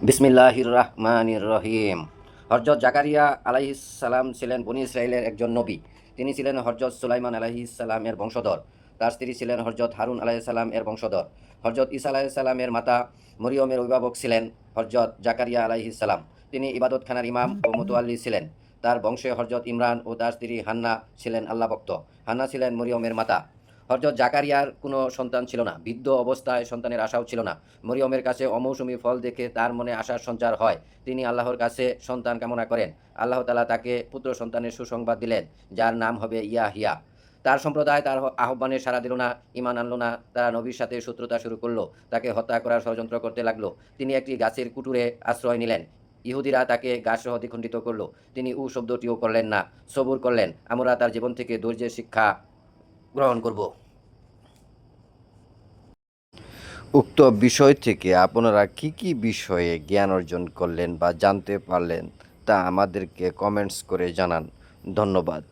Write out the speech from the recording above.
বিসমিল্লাহির রহমানির রহিম হরজত জাকারিয়া সালাম ছিলেন বনি ইসরায়েলের একজন নবী। তিনি ছিলেন হরজত সুলাইমান সালামের বংশধর। তার স্ত্রী ছিলেন হরজত হারুন সালাম এর বংশধর। হরজত ইসা সালামের মাতা মরিয়মের অভিভাবক ছিলেন হরজত জাকারিয়া সালাম তিনি ইবাদত ইবাদতখানার ইমাম ও মুতোয়াল্লি ছিলেন। তার বংশে হরজত ইমরান ও তার স্ত্রী হান্না ছিলেন আল্লাহ ভক্ত হান্না ছিলেন মরিয়মের মাতা। হরজত জাকারিয়ার কোনো সন্তান ছিল না। বৃদ্ধ অবস্থায় সন্তানের আশাও ছিল না। মরিয়মের কাছে অমৌসুমি ফল দেখে তার মনে আশার সঞ্চার হয়। তিনি আল্লাহর কাছে সন্তান কামনা করেন। আল্লাহ তালা তাকে পুত্র সন্তানের সুসংবাদ দিলেন, যার নাম হবে ইয়া হিয়া তার সম্প্রদায় তার আহ্বানে সাড়া দিল না ইমান আনলো না। তারা নবীর সাথে শত্রুতা শুরু করল, তাকে হত্যা করার ষড়যন্ত্র করতে লাগল। তিনি একটি গাছের কুটুরে আশ্রয় নিলেন। ইহুদিরা তাকে গাছসহ দ্বিখণ্ডিত করল। তিনি উ শব্দটিও করলেন না, সবুর করলেন। আমরা তার জীবন থেকে ধৈর্যের শিক্ষা গ্রহণ করব। উক্ত বিষয় থেকে আপনারা কি কি বিষয়ে জ্ঞান অর্জন করলেন বা জানতে পারলেন তা আমাদেরকে কমেন্টস করে জানান। ধন্যবাদ।